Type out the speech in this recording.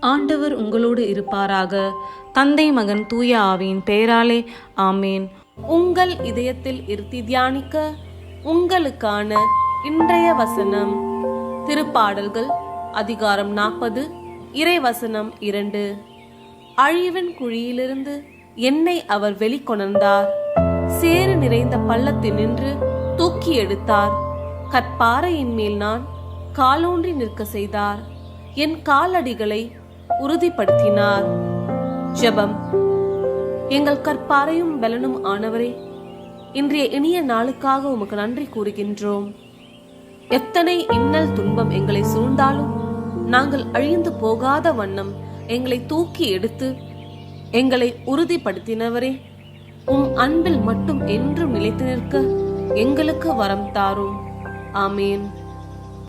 ஆண்டவர் உங்களோடு இருப்பாராக. தந்தை மகன் தூய ஆவியின் பெயராலே ஆமேன். உங்கள் இதயத்தில் இருத்தி தியானிக்க உங்களுக்கான இன்றைய வசனம் திருப்பாடல்கள் அதிகாரம் நாற்பது இறைவசனம் இரண்டு. அழிவின் குழியிலிருந்து என்னை அவர் வெளிக்கொணர்ந்தார். சேறு நிறைந்த பள்ளத்தில் நின்று தூக்கி எடுத்தார். கற்பாறையின் மேல் நான் காலூன்றி நிற்க செய்தார். என் காலடிகளை உறுதிப்படுத்தினார். ஜெபம். எங்கள் கற்பாறையும் பலனும் ஆனவரே இன்றைய இனிய நாளுக்காக உமக்கு நன்றி கூறுகின்றோம். எத்தனை இன்னல் துன்பம் எங்களை சூழ்ந்தாலும் நாங்கள் அழிந்து போகாத வண்ணம் எங்களை தூக்கி எடுத்து எங்களை உறுதிப்படுத்தினவரே உம் அன்பில் மட்டும் என்றும் நிலைத்து நிற்க எங்களுக்கு வரம் தாரும். ஆமேன்.